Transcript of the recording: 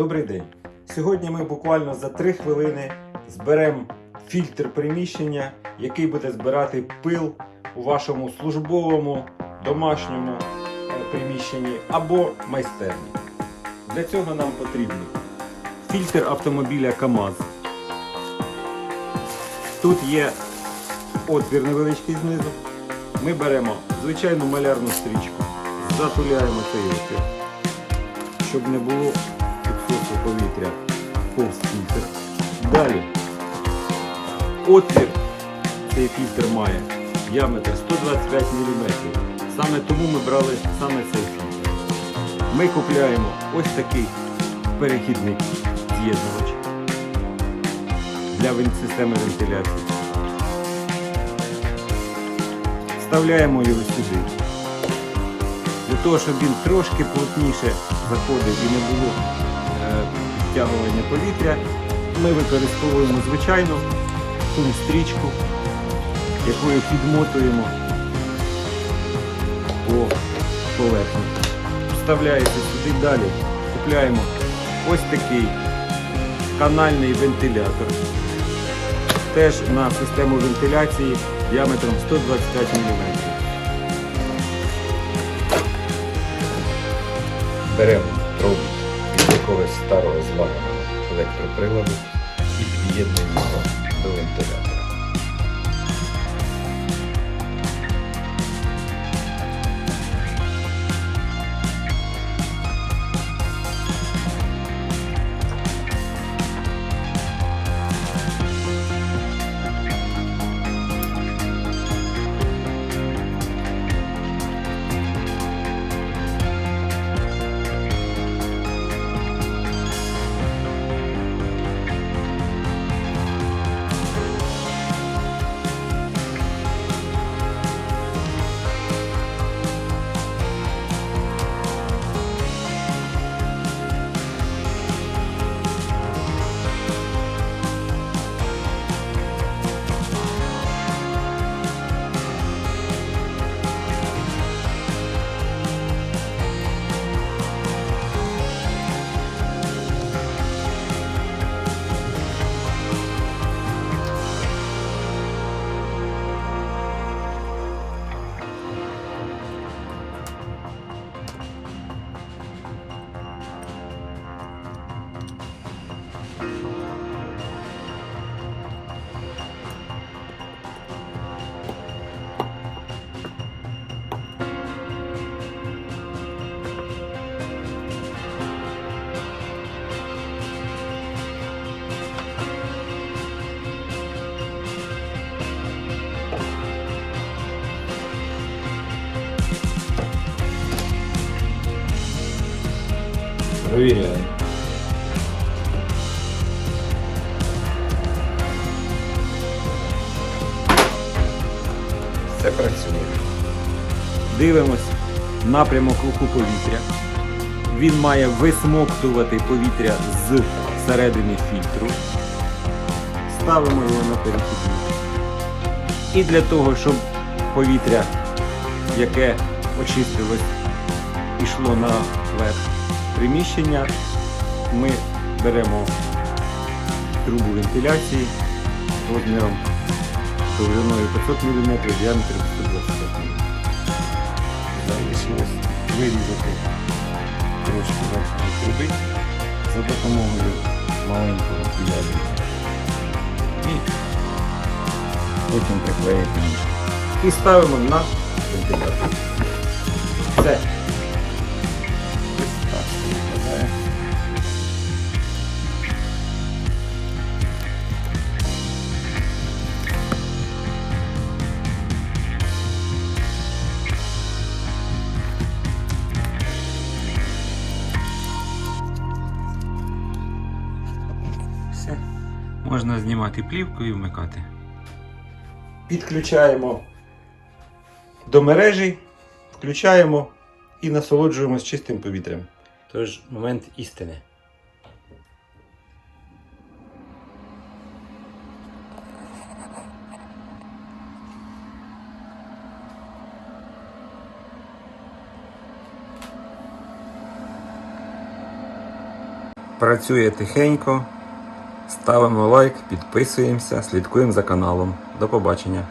Добрий день. Сьогодні ми буквально за 3 хвилини зберемо фільтр приміщення, який буде збирати пил у вашому службовому домашньому е, приміщенні або майстерні. Для цього нам потрібен фільтр автомобіля КАМАЗ. Тут є отвір невеличкий знизу. Ми беремо звичайну малярну стрічку, затуляємо цей отвір, щоб не було підсосу повітря повз фільтр. Далі отвір цей фільтр має діаметр 125 мм. Саме тому ми брали саме цей фільтр. Ми купляємо ось такий перехідник з'єднувач для системи вентиляції. Вставляємо його сюди. Для того, щоб він трошки плотніше заходив і не було підтягування повітря, ми використовуємо звичайну стрічку, якою підмотуємо по поверхні. Вставляється сюди далі. Купляємо ось такий канальний вентилятор. Теж на систему вентиляції діаметром 125 мм. Беремо електроприладу і під'єднуємо Провіряємо. Все працює. Дивимось напрямок руху повітря. Він має висмоктувати повітря з середини фільтру. Ставимо його на перехідник. І для того, щоб повітря, яке очистилось, пішло на верх приміщення, ми беремо трубу вентиляції розміром довжиною 500 мм, діаметром 125 мм. Залишилось вирізати трошки верхньої труби за допомогою маленького піляду. І потім приклеїти. І ставимо на вентилятор. Все. Можна знімати плівку і вмикати. Підключаємо до мережі, включаємо і насолоджуємось чистим повітрям. Тож момент істини. Працює тихенько. Ставимо лайк, підписуємося, слідкуємо за каналом. До побачення.